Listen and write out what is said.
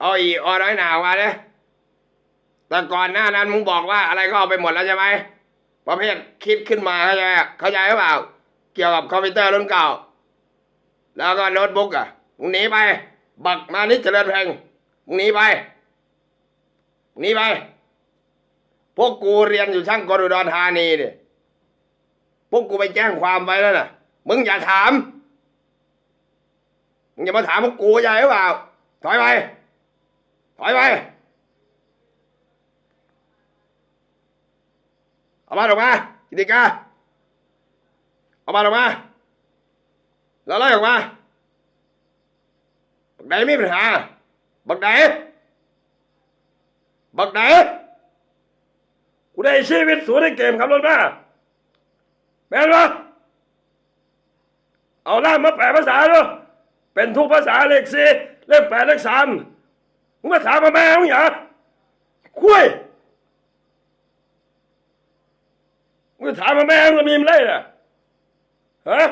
เอาอีออน้อยหนาวมาเลยแต่ก่อนหน้านั้นมึงบอกว่าอะไรก็เอาไปหมดแล้วใช่ไหมประเภทคิดขึ้นมาเข้าใจะเข้าใจหรือเปล่า เกี่ยวกับคอมพิวเตอร์รุ่นเก่า แล้วก็โน้ตบุ๊กอะมึงหนีไป บักมานิดเจริญเพลงมึงหนีไปมึงหนีไป พวกกูเรียนอยู่ช่างกลอุดรธานีเนี่ยพวกกูไปแจ้งความไว้แล้วน่ะ มึงอย่าถาม มึงอย่ามาถามพวกกูใหญ่หรือเปล่า ถอยไป ถอยไปเอามาออกมากิติกาเอามาออกมาแล้วไล่ออกมาบักไหนมีปัญหาบักไหนบักไหนกูได้ชีวิตสูในเกมขับรถมาแม่นวะเอาล่ามมาแปลภาษาดูเป็นทุกภาษาเลขสี่เลขแปดเลขสาม มึงมาถามมาแม่มึงอย่าคุยมึงถามมาแม่มึงมีมันเลยน่ะฮะ